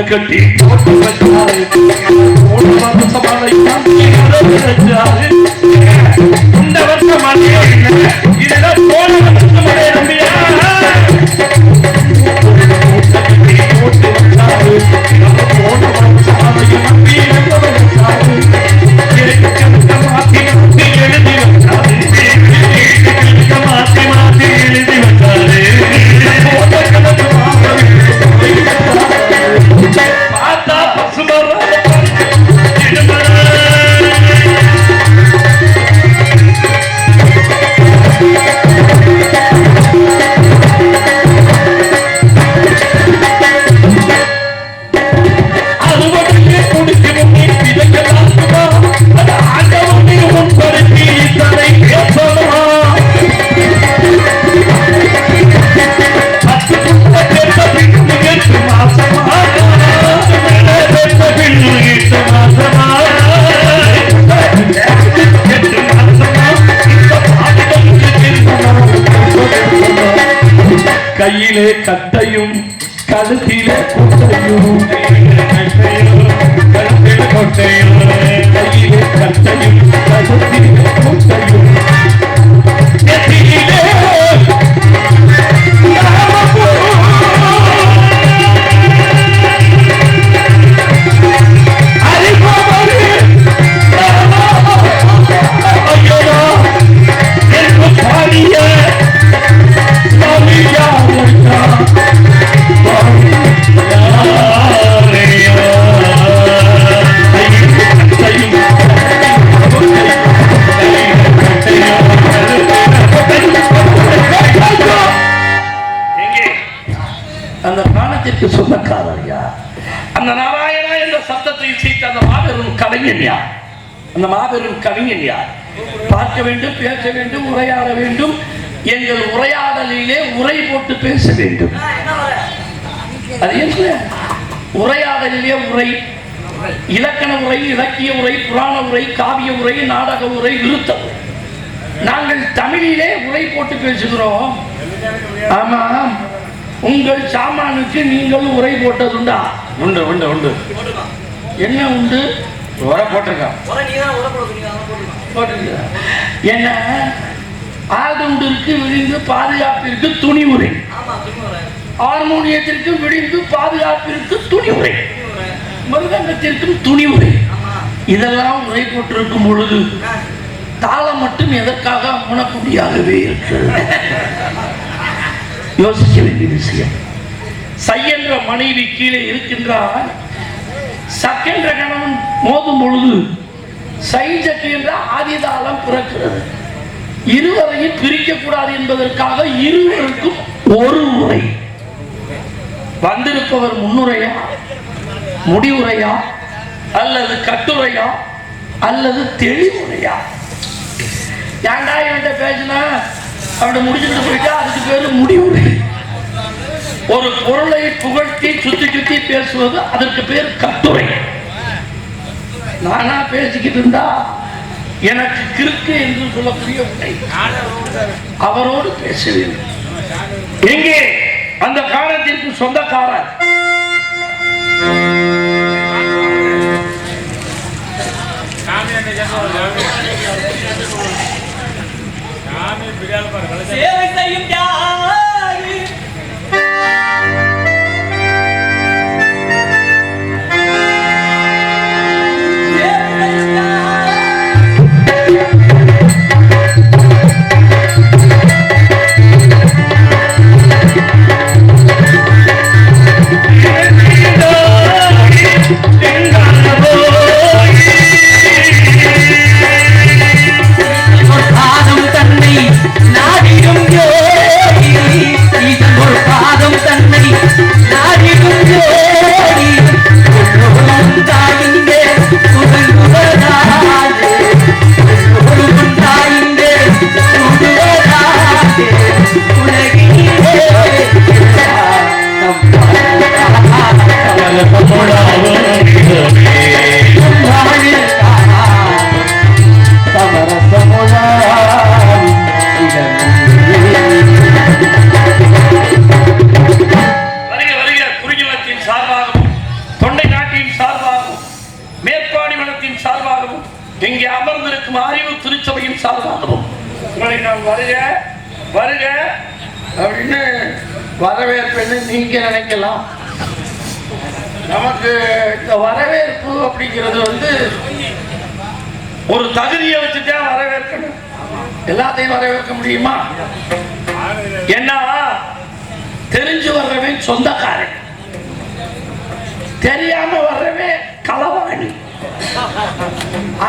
கட்டி போட்டு வச்சாரு போன வருஷம் மழை வச்சாரு இந்த வருஷம் மழையே இல்லை இதுதான் போன வருஷம் மழை நம்பியா? போட்டு வச்சாரு கழுத்திலே பேச வேண்டும். அது என்ன? உரையாடலிலே உரை? இலக்கண உரை இலக்கிய உரை புராண உரை காவிய உரை நாடக உரை விருத்த உரை. நாங்கள் தமிழிலே உரை போட்டு பேசுகிறோம். ஆமாம் உங்கள் சாமானுக்கு நீங்கள் உரை போட்டதுண்டா? உண்டு உண்டு உண்டு. என்ன உண்டு? உரை போட்டிருக்கான். என்ன? ஆதுண்டிற்கு விழிந்து பாதுகாப்பிற்கு துணி உரை ஹார்மோனியத்திற்கும் விடிந்து பாதுகாப்பிற்கு துணிமுறை மிருதங்கத்திற்கும் துணி இதெல்லாம் உரை போட்டிருக்கும் பொழுது தாளம் மட்டும் எதற்காக முனக்குடியாகவே இருக்கிறது? யோசிக்க வேண்டிய விஷயம். சையன்ற மனைவி கீழே இருக்கின்றார் சக்கென்ற கணவன் மோதும் பொழுது சைஜக்கின்ற ஆதிதாளம் பிறக்கிறது. இருவரையும் பிரிக்கக்கூடாது என்பதற்காக இருவருக்கும் ஒரு உரை. வந்திருப்பவர் முன்னுரையா? முடிவுரையா? அல்லது கட்டுரையா? அல்லது தெளிவுரையா? ஏன்டா என்கிட்ட பேசினா? அப்படி முடிச்சுட்டு போயிட்டா அதுக்கு பேரு முடிவுரை. ஒரு பொருளை புகழ்த்தி சுத்தி சுத்தி பேசுவது அதற்கு பேர் கட்டுரை. நானா பேசிக்கிட்டு இருந்தா எனக்கு கிறுக்கு என்று சொல்லக்கூடிய உரை அவரோடு பேசுவேன் எங்கே அந்த காலத்திற்கு சொந்தக்காரர் சேவை செய்யும் யார் Brasil.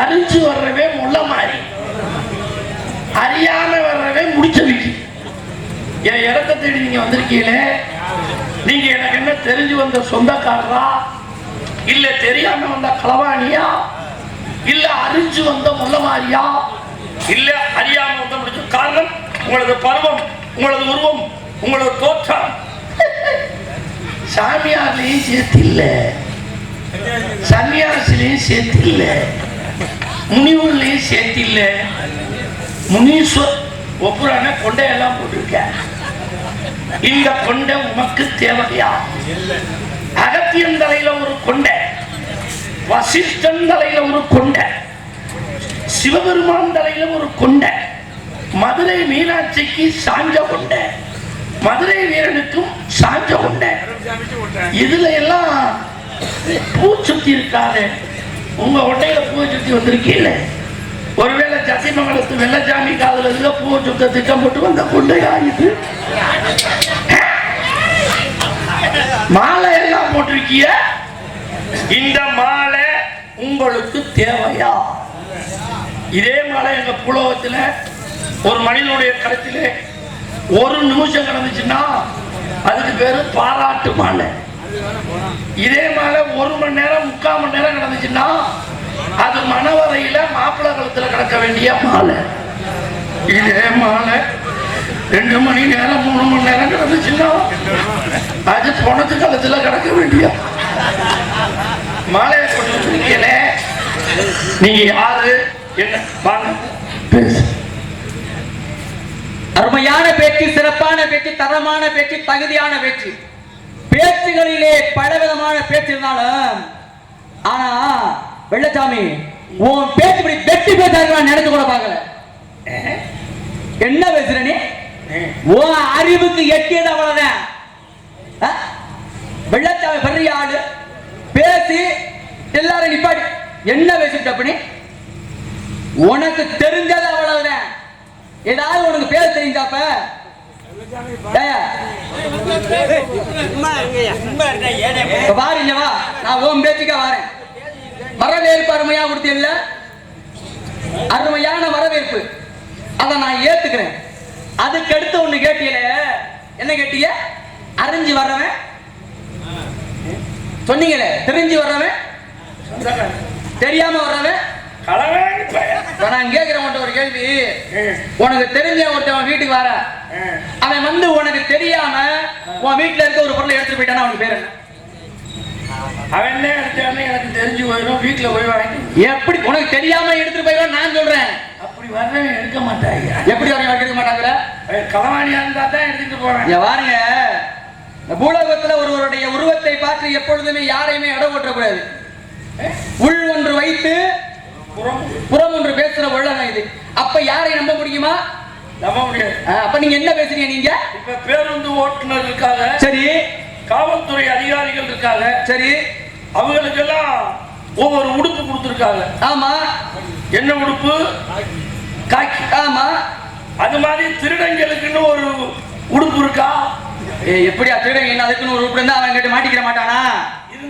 அறிஞ்சு வர்றவே முள்ள மாறி அறியாம வர்றவே முடிச்ச வீட்டு என் இடத்த தேடி நீங்க வந்திருக்கீங்களே? நீங்க எனக்கு என்ன தெரிஞ்சு வந்த சொந்தக்காரரா? இல்ல தெரியாம வந்த களவாணியா? இல்ல அறிஞ்சு வந்த முள்ள மாறியா இல்ல அறியாம வந்த முடிச்ச காரணம்? உங்களது பருவம் உங்களது உருவம் உங்களது தோற்றம். சாமியார்லையும் சேர்த்து இல்லை. சன்னியாசிலையும் சேர்த்து இல்ல முனிவர்லையும் சேர்த்து இல்ல முனீஸ்வர் ஒப்புறான கொண்டையெல்லாம் போட்டிருக்க இந்த கொண்டை உமக்கு தேவையா? அகத்தியன் தலையில ஒரு கொண்டை வசிஷ்டன் தலையில ஒரு கொண்டை சிவபெருமான் தலையில ஒரு கொண்டை மதுரை மீனாட்சிக்கு சாஞ்ச கொண்டை மதுரை வீரனுக்கும் சாஞ்ச கொண்டை. இதுல எல்லாம் பூ சுத்தி இருக்காது உங்க ஒட்டையில பூ சுத்தி வந்திருக்கீல்ல ஒருவேளை சசிமங்கலத்து வெள்ளச்சாமி காதுல இருந்த பூ சுத்த திட்டம் போட்டு வந்த குண்டை இது மாலை எல்லாம் போட்டிருக்கிய? இந்த மாலை உங்களுக்கு தேவையா? இதே மாலை எங்க புலோகத்துல ஒரு மனிதனுடைய கருத்திலே ஒரு நிமிஷம் கிடந்துச்சுன்னா அதுக்கு பேரு பாராட்டு மாலை. இதே மாலை ஒரு மணி நேரம் முக்கால் மணி நேரம் கிடந்துச்சுன்னா அது மணவரையில மாப்பிள்ளை காலத்துல கிடக்க வேண்டிய மாலை. இதே மாலை ரெண்டு மணி நேரம் மூணு மணி நேரம் கிடந்துச்சுன்னா அது பொணத்து காலத்துல கிடக்க வேண்டிய மாலையை கொண்டு வந்திருக்கீங்களே நீங்க யாரு? என்ன? பேசு. அருமையான பேச்சு சிறப்பான பேச்சு தரமான பேச்சு தகுதியான பேச்சு. பேச்சுகளிலே பலவிதமான பேச்சு இருந்தாலும் ஆனா வெள்ளச்சாமி உன் பேச்சு இப்படி வெட்டி நான் நினைச்சு கூட பார்க்கல. என்ன பேசுற நீ? உன் அறிவுக்கு எட்டியது அவ்வளவுதான்? வெள்ளச்சாமி பெரிய ஆளு. பேசி எல்லாரும் நிப்பாடி என்ன பேசிட்டு அப்படி உனக்கு தெரிஞ்சது அவ்வளவுதான். ஏதாவது உனக்கு பேச தெரிஞ்சாப்ப. ஏய்யா, வா. நான் ஓம் பேச்சுக்க வரேன். வரவேற்பு அருமையா கொடுத்தீல்ல அருமையான வரவேற்பு. அதை நான் ஏத்துக்கிறேன். அதுக்கு அடுத்து ஒண்ணு கேட்டீல என்ன கேட்டீங்க அறிஞ்சு வர்றவன். சொன்னீங்களே தெரிஞ்சு வர்றவன். தெரியாம வர்றவன். நான் உன்கிட்ட ஒரு கேள்வி. உனக்கு தெரிஞ்ச ஒருத்தவன் வீட்டுக்கு வர. அவன் வந்து உனக்கு தெரியாம உன் வீட்டுல இருக்க ஒரு பொருளை எடுத்துட்டு போயிட்டானா அவனுக்கு பேர் என்ன? அவன் எனக்கு தெரிஞ்சு போயிடும் வீட்டுல போய் வாங்கிட்டு எப்படி உனக்கு தெரியாம எடுத்துட்டு போயிடும் நான் சொல்றேன். அப்படி வர்றவன் எடுக்க மாட்டாங்க எப்படி அவங்க எடுக்க மாட்டாங்க களவாணியா இருந்தா தான் எடுத்துட்டு போவேன். இந்த பூலோகத்துல ஒருவருடைய உருவத்தை பார்த்து எப்பொழுதுமே யாரையுமே இட ஓட்டக்கூடாது உள் ஒன்று வைத்து புறம் ஒன்று பேசுற உலகம் இது. அப்ப யாரை நம்ப முடியுமா? நம்ப முடியாது. அப்ப நீங்க என்ன பேசுறீங்க நீங்க? இப்ப பேருந்து ஓட்டுநர் இருக்காங்க சரி. காவல்துறை அதிகாரிகள் இருக்காங்க. சரி. அவங்களுக்கெல்லாம் ஒவ்வொரு உடுப்பு கொடுத்துருக்காங்க. ஆமா. என்ன உடுப்பு? காக்கி. ஆமா. அது மாதிரி திருடங்களுக்குன்னு ஒரு உடுப்பு இருக்கா? எப்படியா என்ன அதுக்குன்னு ஒரு உருப்படி இருந்தா அவன் கிட்ட மாட்டிக்கிற மாட்டானா?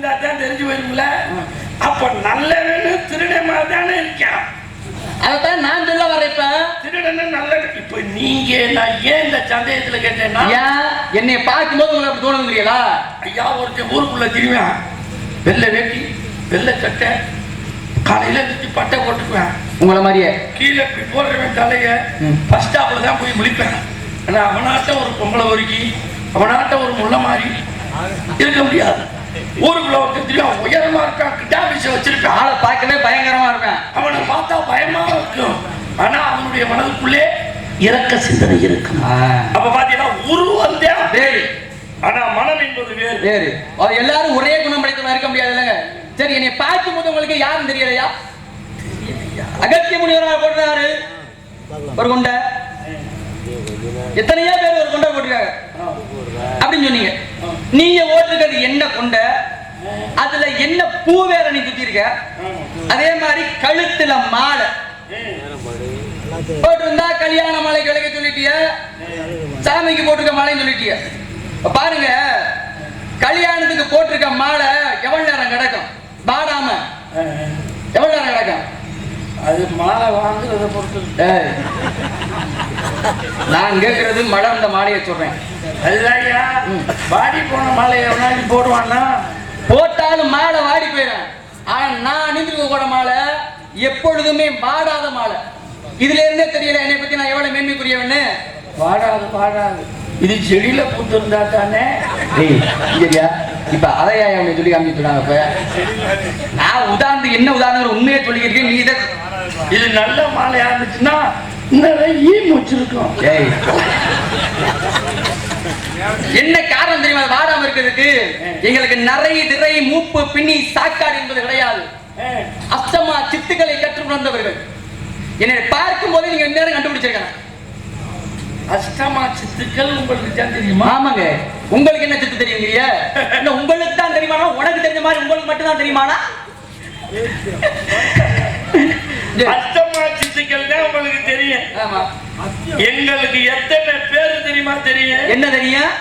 இருந்தா தான் தெரிஞ்சு போயிரும்ல அப்ப நல்லவன்னு திருடன் மாதிரி தானே இருக்கான் அதைத்தான் நான் சொல்ல வரேன் இப்ப. திருடன்னு நல்ல இப்ப நீங்க நான் ஏன் இந்த சந்தேகத்துல கேட்டேன்னா என்னை பார்க்கும்போது உங்களுக்கு அப்படி தோணுங்கிறீங்களா ஐயா ஒருத்தன் ஊருக்குள்ள திரும்பேன் வெள்ளை வேட்டி வெள்ளை சட்டை காலையில எழுந்திரிச்சு பட்டை போட்டுக்குவேன். உங்கள மாதிரியே. கீழே போடுறவன் தலைய. பஸ் ஸ்டாப்ல தான் போய் முழிப்பேன். ஆனா அவனாட்ட ஒரு பொம்பளை ஒருக்கி அவனாட்ட ஒரு முள்ள மாதிரி இருக்க முடியாது. ஊருக்குள்ள ஒருத்தன் உயரமா இருக்கான் கிட்டாபிஷ வச்சிருக்கான் ஆளை பார்க்கவே பயங்கரமா இருப்பேன். அவனை பார்த்தா பயமா இருக்கும். ஆனா அவனுடைய மனதுக்குள்ளே இறக்க சிந்தனை இருக்கும். அப்ப பாத்தீங்கன்னா உருவம் டேய் ஆனா மனம் என்பது வேறு. வேறு அவர் எல்லாரும் ஒரே குணம் படைத்தவங்க இருக்க முடியாது இல்லைங்க சரி என்னை பார்க்கும் போது உங்களுக்கு யாரும் தெரியலையா? அகத்திய முனிவராக போடுறாரு ஒரு கொண்டை. எத்தனையோ பேர் ஒரு கொண்டை போட்டிருக்காங்க. அப்படின்னு சொன்னீங்க. நீங்க என்ன கொண்டை அதுல என்ன பூ வேற நீ சுத்தி இருக்க அதே மாதிரி கழுத்துல மாலை. போட்டிருந்தா கல்யாண மாலைக்கு விளக்க சொல்லிட்டிய? சாமிக்கு போட்டிருக்க மாலைன்னு சொல்லிட்டிய? பாருங்க கல்யாணத்துக்கு போட்டிருக்க மாலை எவ்வளவு நேரம் கிடக்கும்? பாடாம எவ்வளவு நேரம் கிடக்கும்? அது மாலை வாங்குறத பொறுத்து நான் கேட்கறது மலர்ந்த மாலையை சொல்றேன். ஐயா பாடி போன மாலையை போடுவான்னா? போட்டாலும் மாலை வாடி போயிடும் ஆனா நான் அணிந்திருக்க கூட மாலை எப்பொழுதுமே வாடாத மாலை. இதுல இருந்தே தெரியல என்னை பத்தி நான் எவ்வளவு மேன்மைக்குரியவன்னு. வாடாது வாடாது. இது செடியில பூத்து இருந்தா தானே சரியா இப்ப அதையா அவனை சொல்லி காமிச்சுட்டாங்க இப்ப? நான் உதாரணத்துக்கு என்ன உதாரணம் உண்மையை சொல்லிக்கிறேன் நீ இதை இது நல்ல மாலையா இருந்துச்சுன்னா என்ன காரணம் தெரியுமா? வாடாம இருக்கிறதுக்கு? எங்களுக்கு நரை திரை மூப்பு பின்னி சாக்காடு என்பது கிடையாது. அஷ்டமா சித்துக்களை கற்றுக் உணர்ந்தவர்கள் என்னை பார்க்கும் போதே நீங்க நேரம் கண்டுபிடிச்சிருக்கேன் அஷ்டமா சித்துக்கள் உங்களுக்கு தெரியுமா? ஆமாங்க. உங்களுக்கு என்ன சித்து தெரியுங்கிறிய இல்ல உங்களுக்கு தான் தெரியுமானா? உனக்கு தெரிஞ்ச மாதிரி உங்களுக்கு மட்டும் தான் தெரியுமானா? அஷ்டமா சித்துக்கள் தான் உங்களுக்கு தெரியும். எங்களுக்கு எத்தனை பேரு தெரியுமா தெரியும்? என்ன தெரியும்?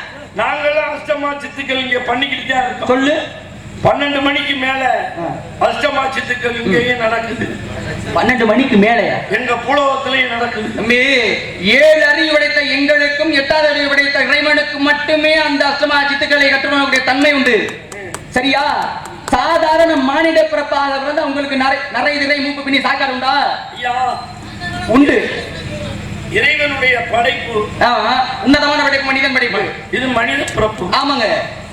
நாங்களும் அஷ்டமா சித்துக்கள் இங்க பண்ணிக்கிட்டு தான் இருக்கோம். சொல்லு. பன்னெண்டு மணிக்கு மேல. அஷ்டமா சித்துக்கள் இங்கேயே நடக்குது. பன்னெண்டு மணிக்கு மேலையா? எங்க புலவத்திலையும் நடக்குது. தம்பி ஏழு அறிவு படைத்த எங்களுக்கும் எட்டாவது அறிவு படைத்த இறைவனுக்கும் மட்டுமே அந்த அஷ்டமா சித்துக்களை கற்றுக்கொள்ளக்கூடிய தன்மை உண்டு. சரியா? சாதாரண மானிட பிறப்பாக பிறந்த உங்களுக்கு நரை நரை திரை மூப்பு பின்னி சாக்காடு உண்டா? ஐயா உண்டு. இறைவனுடைய படைப்பு. உன்னதமான படைப்பு மனிதன் படைப்பு. இது மனித பிறப்பு. ஆமாங்க.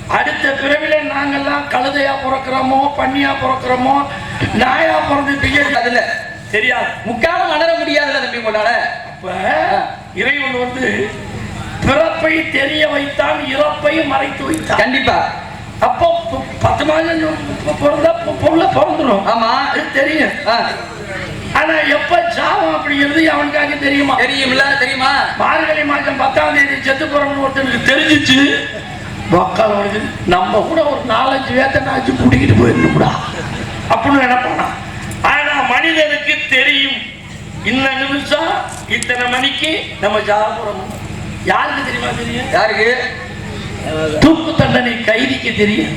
அடுத்த பிறவில நாங்கெல்லாம் கழுதையா பிறக்கிறோமோ பன்னியா பிறக்கிறோமோ நாயா பிறந்து அதுல சரியா முக்காலம் வளர முடியாதுல்ல தம்பி உங்களால. அப்ப இறைவன் வந்து பிறப்பை தெரிய வைத்தான் இறப்பை மறைத்து வைத்தான். கண்டிப்பா. அப்போ பத்து மாதம் பிறந்தா பு- புள்ள பிறந்துரும். ஆமா. அது தெரியும். ஆனா எப்ப சாவம் அப்படிங்கிறது அவனுக்காக தெரியுமா? தெரியும்ல தெரியுமா? மார்கழி மாதம் பத்தாம் தேதி செத்து போறவங்க ஒருத்தனுக்கு தெரிஞ்சிச்சு. வருது நம்ம கூட ஒரு நாலஞ்சு வேத்தனாச்சு கூட்டிக்கிட்டு போயிடணும்டா அப்படின்னு நினைப்பானா ஆனா மனிதனுக்கு தெரியும். இந்த நிமிஷம் இத்தனை மணிக்கு நம்ம சாக போறோம். யாருக்கு தெரியுமா தெரியும்? யாருக்கு? தூக்கு தண்டனை கைதிக்கு தெரியும்.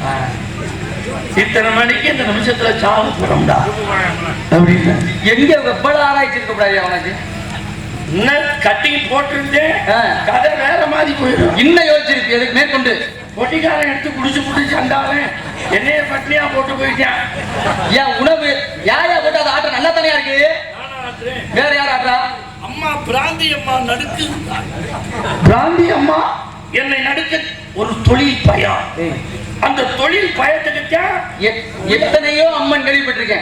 இத்தனை மணிக்கு இந்த நிமிஷத்துல சாக போறோம்டா அப்படின்னு? எங்க எவ்வளவு ஆராய்ச்சி இருக்க கூடாது அவனுக்கு? இன்னும் கட்டிங் போட்டிருந்தேன். கதை வேற மாதிரி போயிடும். இன்னும் யோசிச்சிருக்கு எதுக்கு மேற்கொண்டு? பொட்டிக்காரன் எடுத்து குடிச்சு குடிச்சு சண்டாவன் என்னைய பட்னியா போட்டு போயிட்டான். ஏன் உணவு யாரையா போட்டு அது ஆட்டம் நல்லா தானே இருக்கு? வேற யார் ஆடுறா அம்மா பிராந்தி அம்மா நடுக்கு. பிராந்தி அம்மா? என்னை நடுக்க ஒரு தொழில் பயம் அந்த தொழில் பயத்துக்குத்தான் எ- எத்தனையோ அம்மன் கேள்விப்பட்டிருக்கேன்.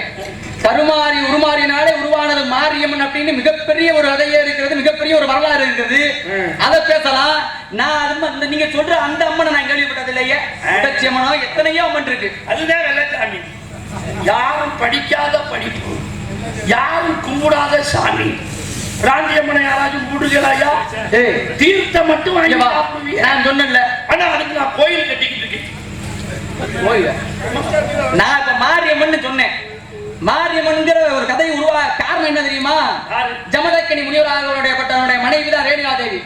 கருமாறி உருமாறினாலே உருவானது மாரியம்மன் அப்படின்னு மிகப்பெரிய ஒரு கதையே இருக்கிறது மிகப்பெரிய ஒரு வரலாறு இருக்கிறது. அதை பேசலாம். நான் அது இந்த நீங்க சொல்ற அந்த அம்மனை நான் கேள்விப்பட்டது இல்லையே. உடச்சியம்மனோ எத்தனையோ அம்மன் இருக்கு. அதுதான் வெள்ளச்சாமி. யாரும் படிக்காத படிப்பு. யாரும் கும்பிடாத சாமி. பிராந்தி அம்மனை யாராச்சும் கும்பிடுகிறாயா தீர்த்தம் மட்டும்? நான் சொன்னேன்ல. ஆனா அதுக்கு நான் கோயில் கட்டிக்கிட்டு இருக்கேன். நான் இப்ப மாரியம்மன் சொன்னேன். மாரியம்மன்ங்கிற ஒரு கதை உருவா காரணம் என்ன தெரியுமா? ஜமதக்கனி முனிவராக பட்டவனுடைய மனைவி தான் ரேணுகா தேவி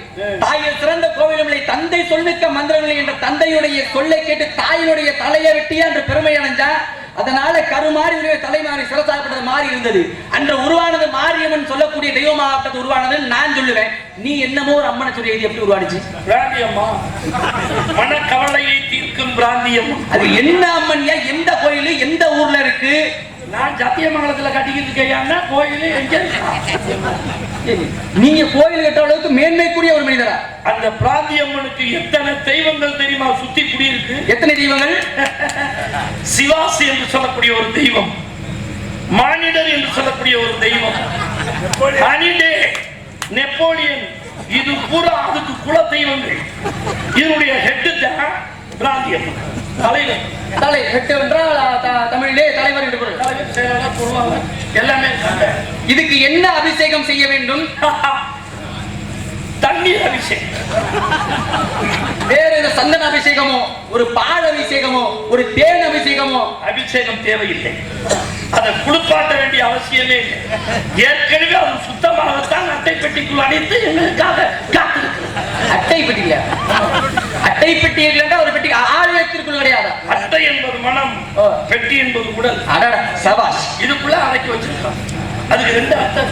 தாயில் சிறந்த கோவிலுமில்லை தந்தை சொல்லுக்க மந்திரமில்லை என்ற தந்தையுடைய சொல்லை கேட்டு தாயினுடைய தலையை வெட்டியா என்று பெருமை அடைஞ்சா அதனால கருமாறி உடைய தலைமாறி சிறசாகப்பட்டது மாறி இருந்தது. அன்று உருவானது மாரியம்மன் சொல்லக்கூடிய தெய்வமாகப்பட்டது உருவானது நான் சொல்லுவேன். நீ என்னமோ ஒரு அம்மனை சொல்லி எப்படி உருவானுச்சு? பிராந்தி அம்மா மனக்கவலையை தீர்க்கும் பிராந்தி அம்மா அது என்ன அம்மன்யா? எந்த கோயில்? எந்த ஊர்ல இருக்கு? நான் சத்தியமங்கலத்துல கட்டிக்கிட்டு இருக்கேன்னா கோயில் எங்க? நீங்க கோயில் கட்டுற அளவுக்கு மேன்மைக்குரிய ஒரு மனிதரா? அந்த பிராந்தி அம்மனுக்கு எத்தனை தெய்வங்கள் தெரியுமா? சுத்தி குடியிருக்கு. எத்தனை தெய்வங்கள்? சிவாசி என்று சொல்லக்கூடிய ஒரு தெய்வம். மானிடர் என்று சொல்லக்கூடிய ஒரு தெய்வம். அனிடே நெப்போலியன். இது பூரா அதுக்கு குல தெய்வங்கள் இதனுடைய ஹெட்டு தான் பிராந்தி அம்மன் தலைவர் தலை வெட்டு என்றால் தமிழிலே தலைவர் என்று பொருள். தலைவர் எல்லாமே இதுக்கு என்ன அபிஷேகம் செய்ய வேண்டும்? தண்ணீர் அபிஷேகம். வேற ஏதோ சந்தன அபிஷேகமோ ஒரு பால் அபிஷேகமோ ஒரு தேன் அபிஷேகமோ? அபிஷேகம் தேவையில்லை. அதை குளிப்பாட்ட வேண்டிய அவசியமே இல்லை. ஏற்கனவே அது சுத்தமாகத்தான் அட்டை பெட்டிக்குள் அடைத்து எங்களுக்காக காத்திருக்கிறது. அட்டை பெட்டி இல்ல அட்டை பெட்டி இல்லைன்னா ஒரு பெட்டி ஆள் வைத்திருக்குள் கிடையாது? அட்டை என்பது மனம். பெட்டி என்பது உடல். அடடா சபாஷ். இதுக்குள்ள அடக்கி வச்சிருக்கான். அதுக்கு ரெண்டு அர்த்தம்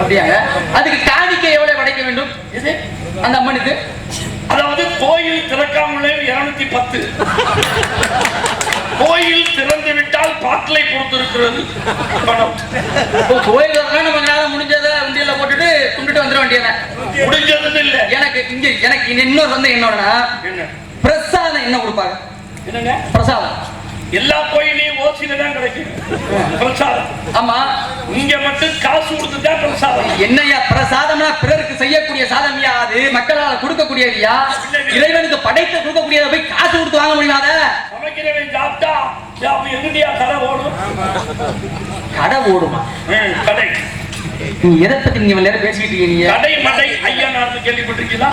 அப்படியாங்க? அதுக்கு காணிக்கை எவ்வளவு படைக்க வேண்டும்? இது? அந்த அம்மனுக்கு? அதாவது கோயில் திறக்காமலே இருநூத்தி பத்து. கோயில் திறந்து விட்டால் பாட்டிலை பொறுத்திருக்கிறது பணம் கோயில் முடிஞ்சதை உண்டியல்ல போட்டுட்டு கும்பிட்டு வந்துட வேண்டியதான் முடிஞ்சதுன்னு இல்ல. எனக்கு இங்க எனக்கு இன்னொரு வந்து என்னன்னா என்ன? பிரசாதம் என்ன கொடுப்பாங்க? என்னங்க? பிரசாதம். எல்லா கோயிலையும் ஓசில தான் கிடைக்கும். பிரசாதம். ஆமா. இங்க மட்டும் காசு கொடுத்து தான் பிரசாதம். என்னையா பிரசாதம்னா பிறருக்கு செய்யக்கூடிய சாதம்யா அது மக்களால் கொடுக்கக்கூடியதுயா இறைவனுக்கு படைத்து கொடுக்கக்கூடியதை போய் காசு கொடுத்து வாங்க முடியாத சமைக்கிறவன் சாப்பிட்டா எங்கடியா கடை ஓடும்? கடை ஓடுமா? கடை. நீ எதை பத்தி நீங்க நேரம் பேசிக்கிட்டு இருக்கீங்க? கடை மடை ஐயா நான் கேள்விப்பட்டிருக்கீங்களா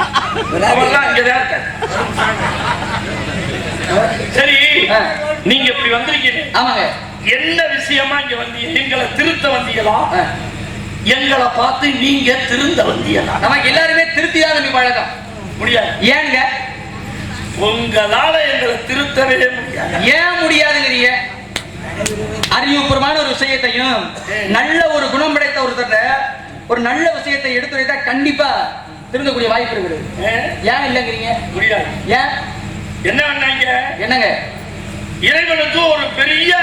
அவர்லாம் இங்கதான் சரி. நீங்க இப்படி வந்திருக்கீங்க. ஆமாங்க. என்ன விஷயமா இங்க வந்தீங்க? எங்களை திருத்த வந்தீங்களா. எங்களை பார்த்து நீங்க திருந்த வந்தீங்களா? நமக்கு எல்லாருமே திருப்திதான் தம்பி பழக்கம். முடியாது. ஏனுங்க? உங்களால எங்களை திருத்தவே முடியாது. ஏன் முடியாதுங்கிறீங்க? அறிவுபூர்வமான ஒரு விஷயத்தையும் நல்ல ஒரு குணம் படைத்த ஒருத்தர் ஒரு நல்ல விஷயத்தை எடுத்துரைத்தா கண்டிப்பா திருந்தக்கூடிய வாய்ப்பு இருக்குது? ஏன் இல்லைங்கிறீங்க? முடியாது ஏன்? என்ன பண்ணாங்க என்னங்க? இறைவனுக்கு ஒரு பெரிய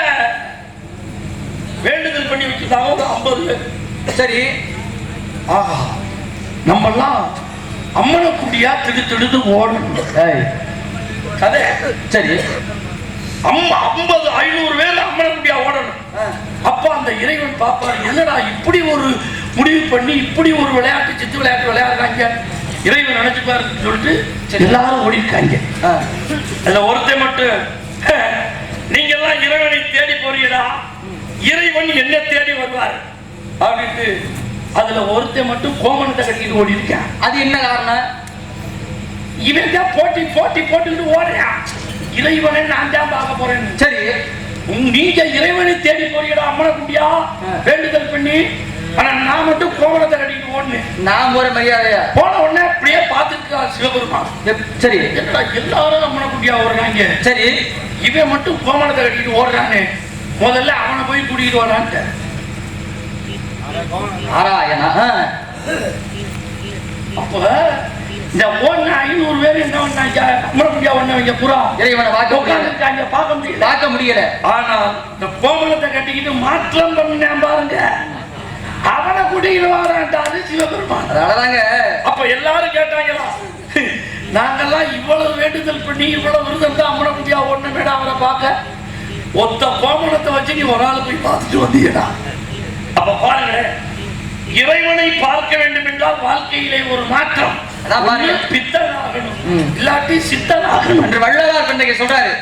வேண்டுதல் பண்ணி வச்சுட்டாங்க ஒரு ஐம்பது பேர். சரி. ஆஹா. நம்மெல்லாம் அம்மனை குடியா திடு திடுத்து ஓடணும். கதை. சரி. ஐம்பது ஐநூறு பேர் அம்மனை குடியா ஓடணும் அப்ப அந்த இறைவன் பாப்பாரு என்னடா இப்படி ஒரு முடிவு பண்ணி இப்படி ஒரு விளையாட்டு சித்து விளையாட்டு விளையாடுறாங்க? இறைவன் நினைச்சுப்பாருன்னு சொல்லிட்டு எல்லாரும் ஓடி இருக்காங்க. அதுல ஒருத்தன் மட்டும் "ஹே, நீங்க எல்லாம் இறைவனை தேடி போறீங்களா இறைவன் என்ன தேடி வருவார். அப்படின்ட்டு அதுல ஒருத்தன் மட்டும் கோமணத்தை கட்டிட்டு ஓடி இருக்கான் அது என்ன காரணம்? இவன் தான் போட்டி போட்டி போட்டுக்கிட்டு ஓடுறான் இறைவனை நான் தான் பார்க்க போறேன்னு சரி. நீங்க இறைவனை தேடி போறீங்களா அம்மனை குண்டியா வேண்டுதல் பண்ணி. ஆனா நான் மட்டும் கோமணத்தை கட்டிட்டு ஓடுனேன் நான் போற மரியாதையா? போன உடனே அப்படியே பார்த்துட்டு சிவபெருமான். சரி. எல்லாரும் அம்மனை குண்டியா ஓடுறாங்க? சரி. இவன் மட்டும் கோமணத்தை கட்டிட்டு ஓடுறானே. முதல்ல அவனை போய் கூட்டிட்டு வரான்ட்டு நாராயணா. அப்ப இந்த ஓடின ஐநூறு பேர் என்ன பண்ணாங்க அம்மனை குண்டியா ஒண்ணவங்க புறா? இறைவனை பார்க்க முடியல. உட்கார்ந்துருக்காங்க பார்க்க முடியல. பார்க்க முடியல. ஆனால் இந்த கோமணத்தை கட்டிக்கிட்டு மாற்றம் பண்ணினான் பாருங்க. அவனை கூட்டிட்டு வரான்ட்டாரு சிவபெருமான். அதனாலதாங்க. அப்ப எல்லாரும் கேட்டாங்களா? நாங்கெல்லாம் இவ்வளவு வேண்டுதல் பண்ணி இவ்வளவு விருதம் தான் அம்மனை குட்டியா ஒண்ணு மேடம் அவரை பார்க்க? ஒத்த கோமணத்தை வச்சு நீ ஒரு ஆள் போய் பார்த்துட்டு வந்தீங்கடா. அப்ப பாருங்க இறைவனை பார்க்க வேண்டும் என்றால் வாழ்க்கையிலே ஒரு மாற்றம். பித்தனாகணும். இல்லாட்டி சித்தனாகணும். அன்று வள்ளலார் பண்டைய சொல்றாரு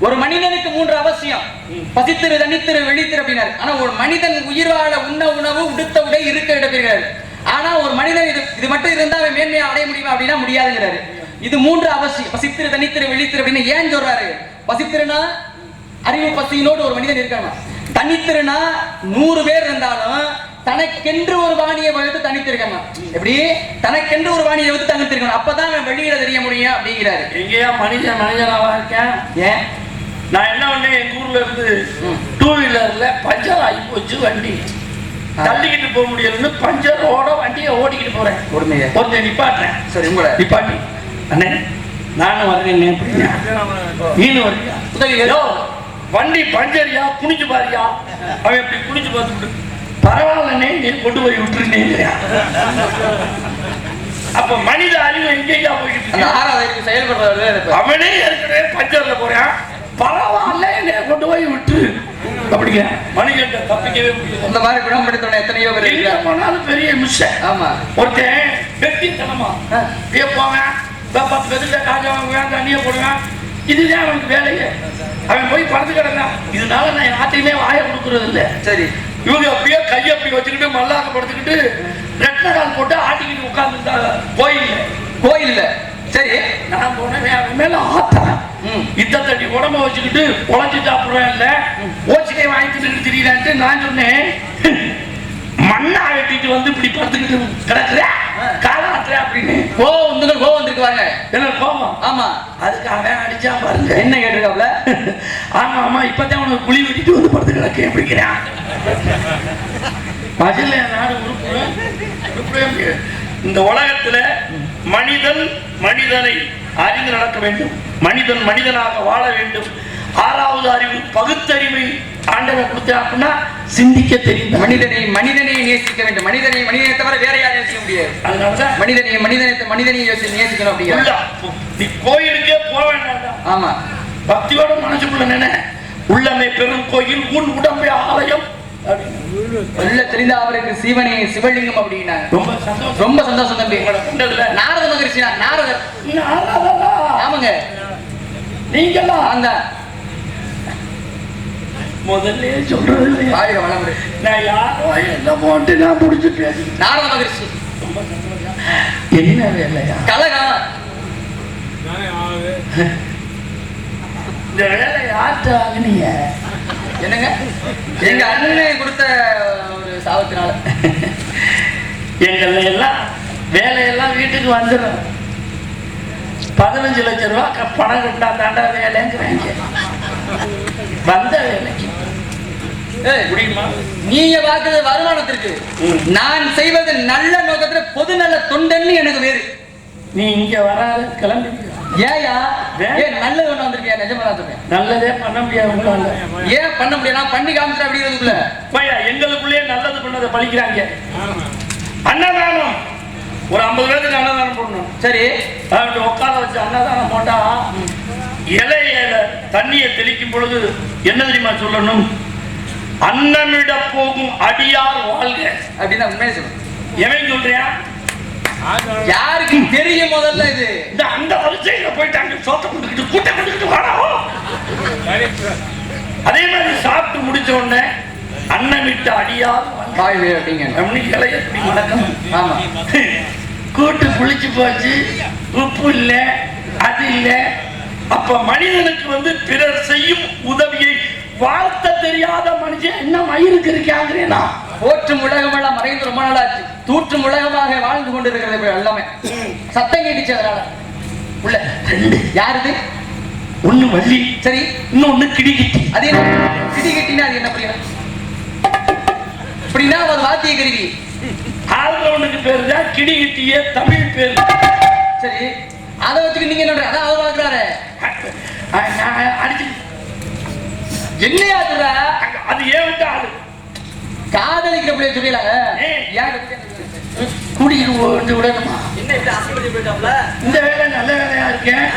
ஒரு மனிதனுக்கு மூன்று அவசியம். பசித்திரு தனித்திரு வெளித்திரு அப்படின்னாரு. ஆனா ஒரு மனிதன் உயிர் வாழ உண்ண உணவு உடுத்த உடை இருக்க இடப்பெறுகிறாரு ஆனா ஒரு மனிதன் இது இது மட்டும் இருந்தா அவன் மேன்மையா அடைய முடியுமா அப்படின்னா முடியாதுங்கிறாரு. இது மூன்று அவசியம். பசித்திரு தனித்திரு வெளித்திரு அப்படின்னு ஏன் சொல்றாரு? பசித்திருனா அறிவு பசியினோடு ஒரு மனிதன் இருக்கணும். தனித்திருனா நூறு பேர் இருந்தாலும் தனக்கென்று ஒரு வாணியை வகுத்து தனித்திருக்கணும். எப்படி? தனக்கென்று ஒரு வாணியை வகுத்து தனித்திருக்கணும். அப்பதான் அவன் வெளியில தெரிய முடியும் அப்படிங்கிறாரு. எங்கேயா மனிதன் மனிதனாவா இருக்கேன்? ஏன்? நான் என்ன பண்ணேன்? எங்க ஊர்ல இருந்து. டூ வீலர்ல பஞ்சர் ஆகி போச்சு வண்டி. தள்ளிக்கிட்டு போக முடியலன்னு பஞ்சரோட வண்டியை ஓடிக்கிட்டு போறேன். கொடுமையே. ஒருத்தன் நிப்பாட்டுறேன். சரி உங்களை. நிப்பாட்டி. அண்ணே நானும் எப்படிங்க நீனும் ஐயோ, வண்டி பஞ்சரியா குனிஞ்சு பாரியா? அவன் இப்படி குனிஞ்சு பார்த்துட்டு பரவாயில்லண்ணே நீ கொண்டு போய் விட்டுருந்தேன் இல்லையா அப்ப மனித அறிவு எங்கேயா போயிட்டு அந்த செயல்படுறது. அவனே ஏற்கனவே பஞ்சர்ல போறான். பரவாயில்ல என்னை கொண்டு போய் விட்டு அப்படிங்க. மனிதன் தப்பிக்கவே இந்த மாதிரி குணப்படுத்தணும் எத்தனையோ பேர் போனாலும் பெரிய மிஸ் ஆமா. ஒருத்தன் வெட்டித்தனமா. ஆ. அப்படியே போவேன். ப- பத்து பேருக்கு காஜா வாங்குவேன் தண்ணியை போடுவேன். இதுதான் அவனுக்கு வேலையே. அவன் போய் படுத்து கிடந்தான். இதனால நான் யார்ட்டையுமே வாயை கொடுக்கறது இல்லை சரி. இவங்க அப்படியே கையை அப்படி வச்சுக்கிட்டு மல்லாக்க படுத்துக்கிட்டு ரெட்டை கால் போட்டு ஆட்டிக்கிட்டு உட்கார்ந்துருந்தாங்க கோயில்ல. கோயில்ல. சரி. நான் போனேன் மேல ஆத்தம். இத்த தட்டி உடம்ப வச்சுக்கிட்டு உழைச்சி சாப்பிடுவேன் இல்ல. ஓச்சிக்கை வாங்கிட்டு திடீரான்ட்டு நான் சொன்னேன் மண்ணா வெட்டிட்டு வந்து இப்படி படுத்துக்கிட்டு கிடக்குற? காலாத்துற அப்படின்னு. கோவம் வந்து கோவம் வந்திருக்கு பாருங்க என்ன கோபம் ஆமா. அதுக்கு அவன் அடிச்சா பாருங்க. என்ன கேட்டிருக்காப்ல ஆமா ஆமா இப்பதான் உனக்கு குழி வெட்டிட்டு வந்து படுத்து கிடக்கு அப்படிங்கிறான். மகிழ நாடு முடியாது. இந்த உலகத்துல மனிதன் மனிதனை அறிந்து நடக்க வேண்டும். மனிதன் மனிதனாக வாழ வேண்டும். ஆறாவது அறிவு பகுத்தறிவை. ஆண்டவன் கொடுத்தா அப்படின்னா சிந்திக்க தெரியும் மனிதனை மனிதனை நேசிக்க வேண்டும். மனிதனை மனிதனை தவிர வேற யாரும் நேசிக்க முடியாது. அதனாலதான் மனிதனை மனிதனை மனிதனை யோசி- நேசிக்கணும் உள்ள நீ கோயிலுக்கே போக வேண்டாம் ஆமா. பக்தியோட மனசுக்குள்ள நினை உள்ளமை பெரும் கோயில் உன் உடம்பை ஆலயம் அப்படின்னு. உள்ள தெரிந்த அவருக்கு சிவனே சிவலிங்கம் அப்படின்னாங்க ரொம்ப சந்தோஷம். ரொம்ப சந்தோஷம் தம்பி. நாரத நாரதர். நாராதரா. ஆமாங்க. நீங்கெல்லாம் அந்த முதல்ல சொல்றது? வாழ்க வளமுறை நான் யாரோ என்ன போட்டு நான் முடிச்சு பேசி நாரத மகரிஷி. என்ன வேலையா? கலகம் இந்த வேலை யார்கிட்ட வாங்கினீங்க என்னங்க? எங்க அண்ணனை கொடுத்த ஒரு சாபத்தினால. எங்கள எல்லாம் வேலையெல்லாம் வீட்டுக்கு வந்துடும் பதினஞ்சு லட்சம் ரூபா பணம் கட்டா தாண்டா வேலைங்கிறாங்க வந்த வேலைக்கு. ஏய், முடியுமா நீங்க பார்க்கிறது வருமானத்திற்கு. நான் செய்வது நல்ல நோக்கத்துல பொது நல்ல தொண்டன்னு எனக்கு வேறு. நீ இங்க வராத கிளம்பி ஏயா வே- ஏன் நல்லது ஒண்ணு வந்திருக்கியா? நிஜமா சொல்றேன். நல்லதே பண்ண முடியாது உங்களால. ஏன் பண்ண முடியாது? நான் பண்ணி காமிச்சிட்டேன் அப்படிங்கிறதுக்குள்ள பையா எங்களுக்குள்ளேயே நல்லது பண்ணதை பழிக்கிறாங்க. அன்னதானம். ஒரு ஐம்பது பேருக்கு அன்னதானம் பண்ணணும் சரி அப்படி உட்கார வச்சு அன்னதானம் போட்டா இலையில தண்ணியை தெளிக்கும் பொழுது என்ன தெரியுமா சொல்லணும்? அன்னமிட போகும் அடியார் வாழ்க. அப்படின்னு உண்மையை சொல்லு எவன் சொல்றியா? யாருக்கு தெரியும் முதல்ல இது. இந்த அந்த வரிசையில போயிட்டாங்க சோத்த கொடுத்துக்கிட்டு கூட்டம் கொடுத்துக்கிட்டு வாடா. அதே மாதிரி சாப்பிட்டு முடிச்ச உடனே அன்னமிட்ட அடியார் மடக்கணும் ஆமா. கூட்டு புளிச்சு போச்சு. உப்பு இல்ல அது இல்ல. அப்ப மனிதனுக்கு வந்து பிறர் செய்யும் உதவியை வாழ்த்த தெரியாத மனுஷன் என்ன மயிருக்கு இருக்காங்கிறேனா போற்றும் உலகமெல்லாம் மறைந்து ரொம்ப நாளாச்சு. தூற்றும் உலகமாக வாழ்ந்து கொண்டிருக்கிறது எல்லாமே சத்தம் கேட்டுச்சு அதனால. உள்ள. யாருது? ஒண்ணு வள்ளி. சரி. இன்னொன்னு கிடிகிட்டி. அது என்ன? கிடி கட்டினா அது என்ன புரியல அப்படின்னா ஒரு வாத்திய கருவி. ஆல்ரவுண்டுக்கு பேரு தான் கிடிகிட்டியே தமிழ் பேரு. சரி அதை வச்சுக்க நீங்க என்ன? அதான் அவர் நான் அடிச்சு. என்னையா சொல்ற? அது ஏன் ஆளு காதலிக்கிற பிள்ளைய சொல்லல வந்து விடணுமா? என்ன இந்த வேலை நல்ல வேலையா இருக்கேன்.